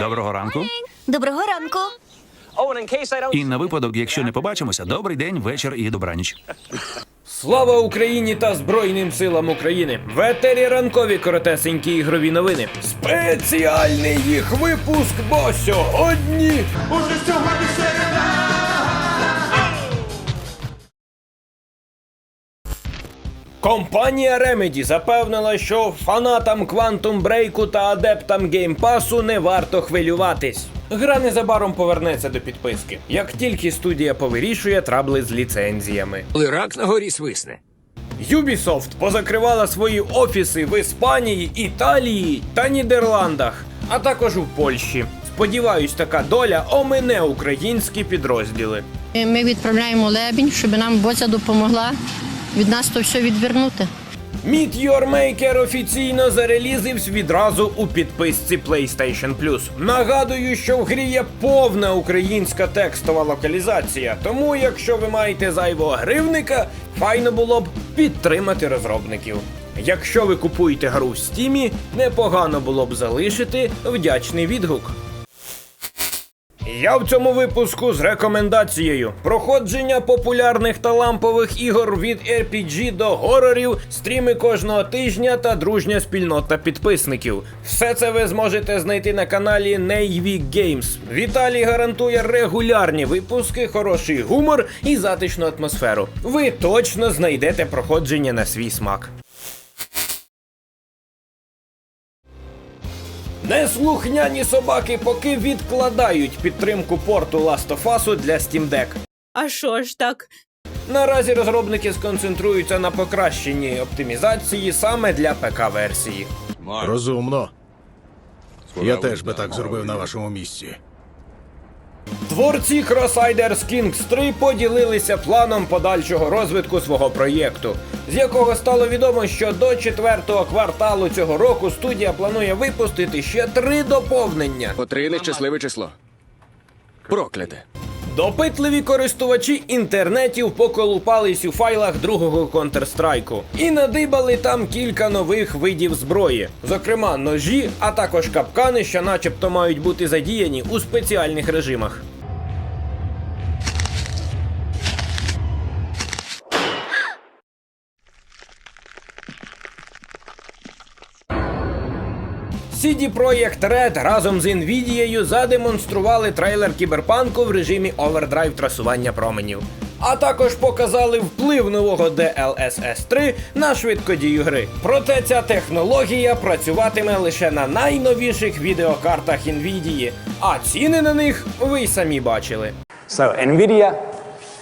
Доброго ранку. Доброго ранку. І на випадок, якщо не побачимося, добрий день, вечір і добраніч. Слава Україні та Збройним силам України! В етері ранкові коротесенькі ігрові новини. Спеціальний їх випуск, бо сьогодні. Компанія Remedy запевнила, що фанатам Quantum Break та адептам Game Pass не варто хвилюватись. Гра незабаром повернеться до підписки, як тільки студія повирішує трабли з ліцензіями. Коли рак на горі свисне. Ubisoft позакривала свої офіси в Іспанії, Італії та Нідерландах, а також у Польщі. Сподіваюсь, така доля омине українські підрозділи. Ми відправляємо лебінь, щоб нам Боця допомогла від нас то все відвернути. Meet Your Maker офіційно зарелізився відразу у підписці PlayStation Plus. Нагадую, що в грі є повна українська текстова локалізація. Тому, якщо ви маєте зайвого гривника, файно було б підтримати розробників. Якщо ви купуєте гру в стімі, непогано було б залишити вдячний відгук. Я в цьому випуску з рекомендацією проходження популярних та лампових ігор від RPG до горорів, стріми кожного тижня та дружня спільнота підписників. Все це ви зможете знайти на каналі Navy Games. Віталій гарантує регулярні випуски, хороший гумор і затишну атмосферу. Ви точно знайдете проходження на свій смак. Неслухняні собаки поки відкладають підтримку порту Last of Us для Steam Deck. А що ж так? Наразі розробники сконцентруються на покращенні оптимізації саме для ПК-версії. Розумно. Я теж би так зробив на вашому місці. Творці Crusaders Kings 3 поділилися планом подальшого розвитку свого проєкту, з якого стало відомо, що до четвертого кварталу цього року студія планує випустити ще три доповнення. По три нещасливе число. Прокляте. Допитливі користувачі інтернетів поколупались у файлах другого Counter-Strike і надибали там кілька нових видів зброї, зокрема ножі, а також капкани, що начебто мають бути задіяні у спеціальних режимах. CD Projekt Red разом з Nvidia задемонстрували трейлер кіберпанку в режимі овердрайв трасування променів. А також показали вплив нового DLSS 3 на швидкодію гри. Проте ця технологія працюватиме лише на найновіших відеокартах Nvidia, а ціни на них ви й самі бачили. So Nvidia